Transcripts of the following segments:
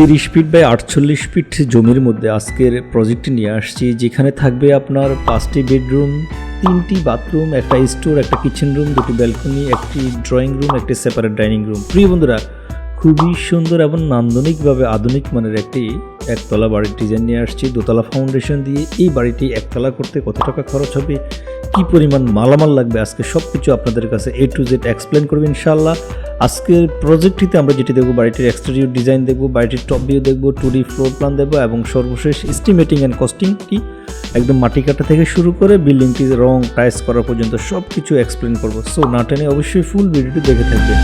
তিরিশ feet by আটচল্লিশ fit জমির মধ্যে আজকের প্রজেক্টটি নিয়ে আসছি, যেখানে থাকবে আপনার পাঁচটি বেডরুম তিনটি বাথরুম একটা স্টোর একটা কিচেন রুম দুটি ব্যালকনি একটি ড্রয়িং রুম একটি সেপারেট ডাইনিং রুম প্রিয় বন্ধুরা, খুবই সুন্দর এবং নান্দনিকভাবে আধুনিক মানের একটি একতলা বাড়ির ডিজাইন নিয়ে আসছি। দোতলা ফাউন্ডেশন দিয়ে এই বাড়িটি একতলা করতে কত টাকা খরচ হবে? কি পরিমাণ মালামাল লাগবে, আজকে সব কিছু আপনাদের কাছে এ টু জেড এক্সপ্লেন করব ইনশাল্লাহ আজকের প্রজেক্টটিতে আমরা যেটি দেখব, বাড়িটির এক্সটেরিয়র ডিজাইন দেখব, বাড়িটির টপ ভিউ দেখব টু ডি ফ্লোর প্ল্যান দেখব এবং সর্বশেষ এস্টিমেটিং অ্যান্ড কস্টিং কি? একদম মাটি কাটা থেকে শুরু করে বিল্ডিংটি রং টাইস করা পর্যন্ত সব কিছু এক্সপ্লেন করব। সো না টেনে অবশ্যই ফুল ভিডিওটি দেখে থাকবেন।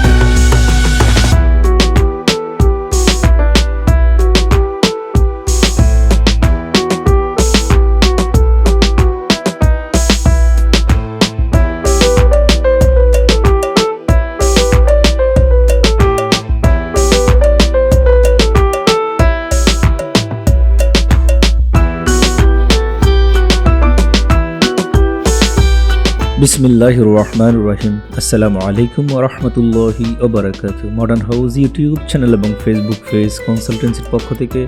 বিসমিল্লাহ রহমান রহিম আসসালামু আলাইকুম রহমতুল্লাহি ওবরাকাত মডার্ন হাউস ইউটিউব চ্যানেল এবং ফেসবুক পেজ কনসালটেন্সির পক্ষ থেকে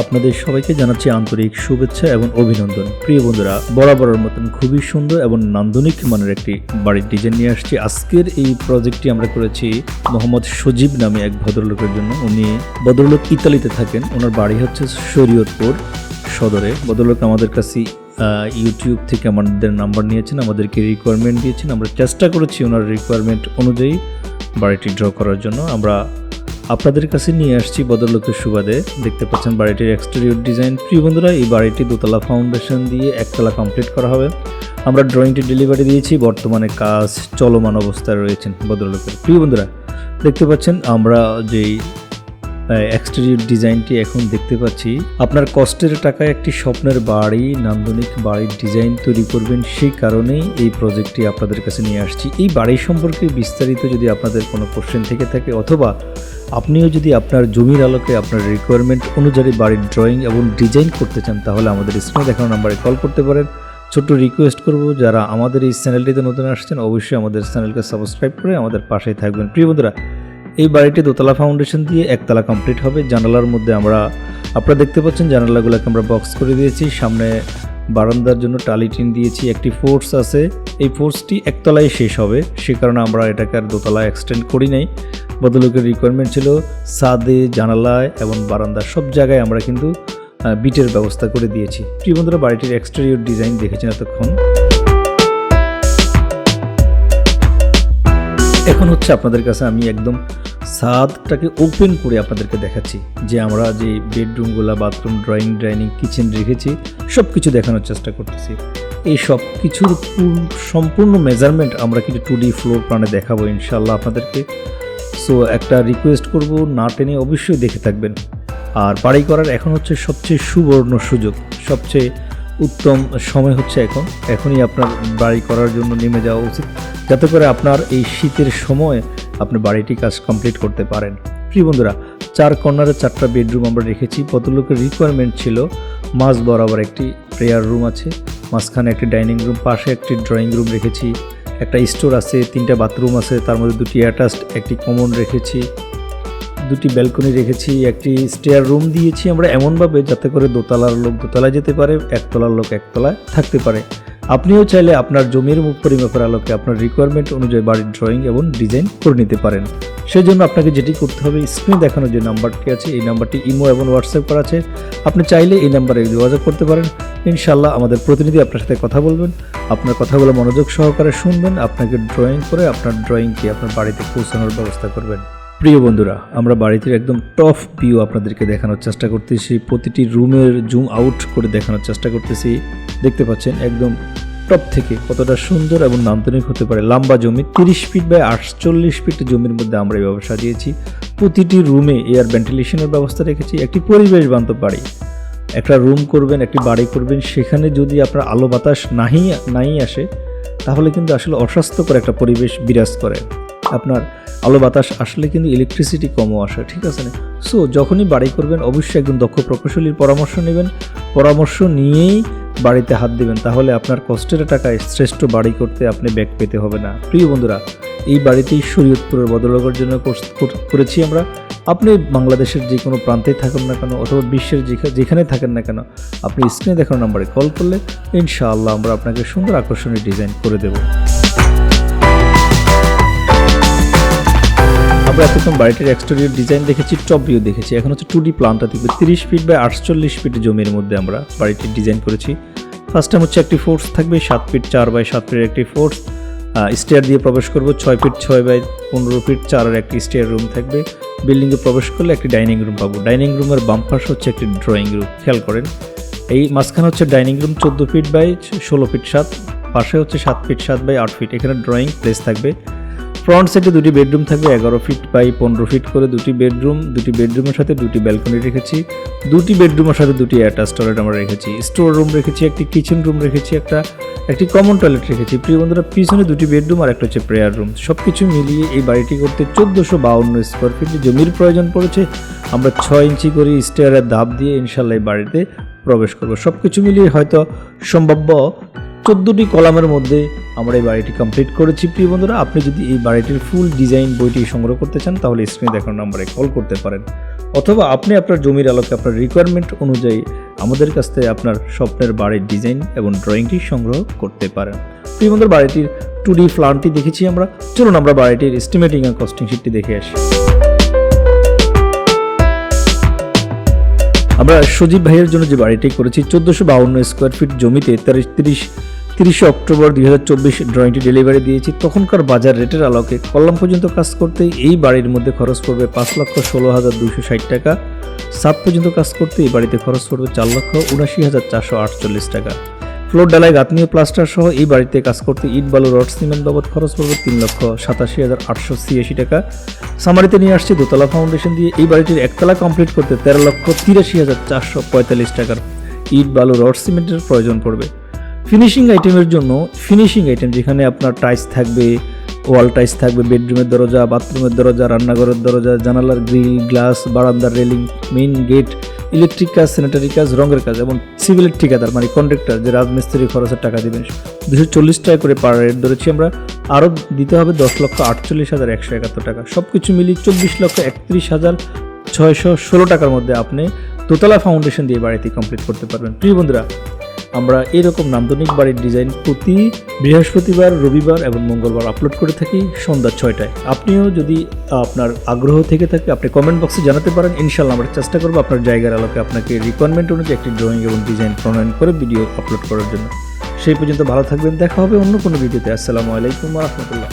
আপনাদের সবাইকে জানাচ্ছি আন্তরিক শুভেচ্ছা এবং অভিনন্দন। প্রিয় বন্ধুরা, বরাবরের মতন খুবই সুন্দর এবং নান্দনিক মানের একটি বাড়ির ডিজাইন নিয়ে আসছি। আজকের এই প্রজেক্টটি আমরা করেছি মোহাম্মদ সজীব নামে এক ভদ্রলোকের জন্য। উনি ভদ্রলোক ইতালিতে থাকেন। ওনার বাড়ি হচ্ছে শরীয়তপুর সদরে। ভদ্রলোক আমাদের কাছে ইউটিউব থেকে আমাদের নাম্বার নিয়েছেন, আমাদেরকে রিকোয়ারমেন্ট দিয়েছেন। আমরা চেষ্টা করেছি ওনার রিকোয়ারমেন্ট অনুযায়ী বাড়িটি ড্র করার জন্য। আমরা আপনাদের কাছে নিয়ে আসছি বদরলোকের সুবাদে। দেখতে পাচ্ছেন বাড়িটির এক্সটেরিয়র ডিজাইন প্রিয় বন্ধুরা, এই বাড়িটি দোতলা ফাউন্ডেশন দিয়ে একতলা কমপ্লিট করা হবে। আমরা ড্রয়িংটি ডেলিভারি দিয়েছি। বর্তমানে কাজ চলমান অবস্থায় রয়েছেন ভদ্রলোকের প্রিয় বন্ধুরা, দেখতে পাচ্ছেন আমরা যেই এক্সটেরিয়র ডিজাইনটি এখন দেখতে পাচ্ছি। আপনার কষ্টের টাকায় একটি স্বপ্নের বাড়ি, নান্দনিক বাড়ির ডিজাইন তৈরি করবেন, সেই কারণেই এই প্রজেক্টটি আপনাদের কাছে নিয়ে আসছি। এই বাড়ি সম্পর্কে বিস্তারিত যদি আপনাদের কোনো কোশ্চেন থেকে থাকে অথবা আপনিও যদি আপনার জমির আলোকে আপনার রিকোয়ারমেন্ট অনুযায়ী বাড়ির ড্রয়িং এবং ডিজাইন করতে চান, তাহলে আমাদের স্ক্রিনে দেখানো নাম্বারে কল করতে পারেন। ছোট্ট রিকোয়েস্ট করব, যারা আমাদের এই চ্যানেলটিতে নতুন আসছেন, অবশ্যই আমাদের চ্যানেলকে সাবস্ক্রাইব করে আমাদের পাশেই থাকবেন। প্রিয় বন্ধুরা এই বাড়িটি দোতলা ফাউন্ডেশন দিয়ে একতলা কমপ্লিট হবে। জানালার মধ্যে আমরা, আপনারা দেখতে পাচ্ছেন জানালাগুলোকে আমরা বক্স করে দিয়েছি। সামনে বারান্দার জন্য টালি টিন দিয়েছি, একটি ফোর্স আছে। এই ফোর্সটি একতলায় শেষ হবে। সে কারণে আমরা এটাকে আর দোতলায় এক্সটেন্ড করি নাই। বদলোকের রিকোয়ারমেন্ট ছিল সাদে জানালায় এবং বারান্দা সব জায়গায় আমরা কিন্তু বিটের ব্যবস্থা করে দিয়েছি। প্রিয় বন্ধুরা, বাড়িটির এক্সটেরিয়র ডিজাইন দেখেছেন এতক্ষণ। এখন হচ্ছে আপনাদের কাছে আমি একদম ছাদটাকে ওপেন করে আপনাদেরকে দেখাচ্ছি। যে আমরা যে বেডরুমগুলো বাথরুম ড্রয়িং ডাইনিং কিচেন রেখেছি সব কিছু দেখানোর চেষ্টা করতেছি। এই সব কিছুর সম্পূর্ণ মেজারমেন্ট আমরা কিন্তু টু ডি ফ্লোর প্ল্যানে দেখাবো ইনশাল্লাহ আপনাদেরকে। সো একটা রিকোয়েস্ট করব, না টেনে অবশ্যই দেখে থাকবেন। আর বাড়ি করার এখন হচ্ছে সবচেয়ে সুবর্ণ সুযোগ, সবচেয়ে উত্তম সময় হচ্ছে এখন। এখনই আপনার বাড়ি করার জন্য নেমে যাওয়া উচিত। যাতে করে আপনার এই শীতের সময় আপনি বাড়িটি কাজ কমপ্লিট করতে পারেন। প্রিয় বন্ধুরা, চার কর্নারে চারটা বেডরুম আমরা রেখেছি। ভদ্রলোকের রিকোয়ারমেন্ট ছিল মাঝ বরাবর একটি প্রেয়ার রুম আছে। মাঝখানে একটি ডাইনিং রুম পাশে একটি ড্রয়িং রুম রেখেছি। একটা স্টোর আছে, তিনটা বাথরুম আছে, তার মধ্যে দুটি অ্যাটাচড একটি কমন রেখেছি। দুটি ব্যালকনি রেখেছি, একটি স্টেয়ার রুম দিয়েছি আমরা এমনভাবে যাতে করে দোতলার লোক দোতলায় যেতে পারে, একতলার লোক একতলায় থাকতে পারে। আপনিও চাইলে আপনার জমির পরিমাপের আলোকে আপনার রিকোয়ারমেন্ট অনুযায়ী বাড়ির ড্রয়িং এবং ডিজাইন করে নিতে পারেন। সেই জন্য আপনাকে যেটি করতে হবে স্ক্রিনে দেখানো যে নাম্বারটি আছে, এই নাম্বারটি ইমো এবং হোয়াটসঅ্যাপ করা আছে। আপনি চাইলে এই নাম্বারে যোগাযোগ করতে পারেন। ইনশাল্লাহ আমাদের প্রতিনিধি আপনার সাথে কথা বলবেন, আপনার কথাগুলো মনোযোগ সহকারে শুনবেন, আপনাকে ড্রয়িং করে আপনার ড্রয়িংকে আপনার বাড়িতে পৌঁছানোর ব্যবস্থা করবেন। প্রিয় বন্ধুরা, আমরা বাড়িতে একদম টপ ভিউ আপনাদেরকে দেখানোর চেষ্টা করতেছি। প্রতিটি রুমের জুম আউট করে দেখানোর চেষ্টা করতেছি। দেখতে পাচ্ছেন একদম টপ থেকে কতটা সুন্দর এবং নান্দনিক হতে পারে লম্বা জমি। তিরিশ ফিট বাই আটচল্লিশ ফিট জমির মধ্যে আমরা এই ব্যবসা দিয়েছি প্রতিটি রুমে এয়ার ভেন্টিলেশনের ব্যবস্থা রেখেছি। একটি পরিবেশ বান্ধব বাড়ি। একটা রুম করবেন, একটি বাড়ি করবেন, সেখানে যদি আপনার আলো বাতাস নাহি নাই আসে, তাহলে কিন্তু আসলে অস্বাস্থ্যকর একটা পরিবেশ বিরাজ করে। আপনার আলো বাতাস আসলে কিন্তু ইলেকট্রিসিটি কমও আসে, ঠিক আছে না? সো যখনই বাড়ি করবেন, অবশ্যই একজন দক্ষ প্রকৌশলীর পরামর্শ নেবেন। পরামর্শ নিয়েই বাড়িতে হাত দেবেন, তাহলে আপনার কষ্টের টাকায় শ্রেষ্ঠ বাড়ি করতে আপনি ব্যাগ পেতে হবে না। প্রিয় বন্ধুরা, এই বাড়িতেই শরীয়তপুরের বদলগর জন্য করেছি আমরা। আপনি বাংলাদেশের যে কোনো প্রান্তে থাকুন না কেন, অথবা বিশ্বের যেখা- যেখানে থাকেন না কেন, আপনি স্ক্রিনে দেখানো নাম্বারে কল করলে ইনশাআল্লাহ আমরা আপনাকে সুন্দর আকর্ষণীয় ডিজাইন করে দেবো। আমরা এতক্ষণ বাড়িটির এক্সটেরিয়র ডিজাইন দেখেছি টপ ভিউ দেখেছি। এখন হচ্ছে টু ডি প্ল্যানটা দেখবে। তিরিশ ফিট বাই আটচল্লিশ ফিট জমির মধ্যে আমরা বাড়িটির ডিজাইন করেছি। ফার্স্ট টাইম হচ্ছে একটি ফোর্স থাকবে, সাত ফিট চার বাই সাত ফিটের একটি ফোর্স স্টেয়ার দিয়ে প্রবেশ করব, ছয় ফিট ছয় বাই পনেরো ফিট চারের একটি স্টেয়ার রুম থাকবে। বিল্ডিংয়ে প্রবেশ করলে একটি ডাইনিং রুম পাবো। ডাইনিং রুমের বাম পাশে হচ্ছে একটি ড্রয়িং রুম খেয়াল করেন। এই মাঝখানে হচ্ছে ডাইনিং রুম চোদ্দ ফিট বাই ষোলো ফিট সাত, পাশে হচ্ছে সাত ফিট সাত বাই আট ফিট এখানে ড্রয়িং প্লেস থাকবে। ফ্রন্ট সাইডে দুটি বেডরুম থাকবে, এগারো ফিট বাই পনেরো ফিট করে দুটি বেডরুম, দুটি বেডরুমের সাথে দুটি ব্যালকনি রেখেছি, দুটি বেডরুমের সাথে দুটি অ্যাটাচ টয়লেট আমরা রেখেছি, স্টোর রুম রেখেছি, একটি কিচেন রুম রেখেছি, একটা, একটি কমন টয়লেট রেখেছি। প্রিয় বন্ধুরা, পিছনে দুটি বেডরুম আর একটা হচ্ছে প্রেয়ার রুম। সব কিছু মিলিয়ে এই বাড়িটি করতে চোদ্দোশো বাউন্ন স্কোয়ার ফিট জমির প্রয়োজন পড়েছে, আমরা ছয় ইঞ্চি করে স্টেয়ারের ধাপ দিয়ে ইনশাল্লাহ এই বাড়িতে প্রবেশ করব। সব কিছু মিলিয়ে হয়তো সম্ভাব্য চোদ্দোটি কলামের মধ্যে আমরা এই বাড়িটি কমপ্লিট করেছি। প্রিয় বন্ধুরা, আপনি যদি এই বাড়িটির ফুল ডিজাইন বইটি সংগ্রহ করতে চান, তাহলে স্ক্রিনে দেখানো নাম্বারে কল করতে পারেন। অথবা আপনি আপনার জমির আলোকে আপনার রিকোয়ারমেন্ট অনুযায়ী আমাদের কাছ থেকে আপনার স্বপ্নের বাড়ির ডিজাইন এবং ড্রয়িংটি সংগ্রহ করতে পারেন। প্রিয় বন্ধুর, বাড়িটির টু ডি প্ল্যানটি দেখেছি আমরা। চলুন আমরা বাড়িটির এস্টিমেটিং আর কস্টিং শিটটি দেখে আসি। আমরা সজীব ভাইয়ের জন্য যে বাড়িটি করেছি, চোদ্দোশো বাউন্ন স্কোয়ার ফিট জমিতে তিরিশ তিরিশ অক্টোবর দুই হাজার চব্বিশ ড্রয়িংটি ডেলিভারি দিয়েছি। তখনকার বাজার রেটের আলোকে কল্যাণ পর্যন্ত কাজ করতে এই বাড়ির মধ্যে খরচ পড়বে পাঁচ লক্ষ ষোলো হাজার দুশো ষাট টাকা। সাত পর্যন্ত কাজ করতে এই বাড়িতে খরচ পড়বে চার লক্ষ উনাশি হাজার চারশো আটচল্লিশ টাকা। ফ্লোর ডালাই গাঁথনীয় প্লাস্টার সহ এই বাড়িতে কাজ করতে ইট, বালু, রড, সিমেন্ট বাবদ খরচ পড়বে তিন লক্ষ সাতাশি হাজার আটশো ছিয়াশি টাকা। সামারিতে নিয়ে আসছে দোতলা ফাউন্ডেশন দিয়ে এই বাড়িটির একতলা কমপ্লিট করতে তেরো লক্ষ তিরাশি হাজার চারশো পঁয়তাল্লিশ টাকার ইট, বালু, রড, সিমেন্টের প্রয়োজন পড়বে। ফিনিশিং আইটেমের জন্য ফিনিশিং আইটেম যেখানে আপনার টাইলস থাকবে ওয়াল টাইস থাকবে বেডরুমের দরজা বাথরুমের দরজা, রান্নাঘরের দরজা, জানালার গ্রিল গ্লাস বারান্দার রেলিং মেইন গেট ইলেকট্রিক কাজ স্যানিটারি কাজ, রঙের কাজ এবং সিভিলের ঠিকাদার মানে কন্ট্রাক্টর যে রাজমিস্ত্রি খরচের টাকা দেবেন। দুশো চল্লিশ টাকা করে পার রেট ধরেছি আমরা। আরও দিতে হবে দশ লক্ষ আটচল্লিশ হাজার একশো একাত্তর টাকা। সব কিছু মিলিয়ে চব্বিশ লক্ষ একত্রিশ হাজার ছয়শো ষোলো টাকার মধ্যে আপনি দোতলা ফাউন্ডেশন দিয়ে বাড়িতে কমপ্লিট করতে পারবেন। প্রিয় বন্ধুরা আমরা এরকম নান্দনিক বাড়ির ডিজাইন প্রতি বৃহস্পতিবার, রবিবার এবং মঙ্গলবার আপলোড করে থাকি সন্ধ্যা ছয়টায়। আপনিও যদি আপনার আগ্রহ থেকে থাকে, আপনি কমেন্ট বক্সে জানাতে পারেন। ইনশাল্লাহ আমরা চেষ্টা করব আপনার জায়গার আলোকে আপনাকে রিকোয়ারমেন্ট অনুযায়ী একটি ড্রয়িং এবং ডিজাইন প্রণয়ন করে ভিডিও আপলোড করার জন্য। সেই পর্যন্ত ভালো থাকবেন। দেখা হবে অন্য কোনো ভিডিওতে আসসালামু আলাইকুম রহমতুল্লাহ।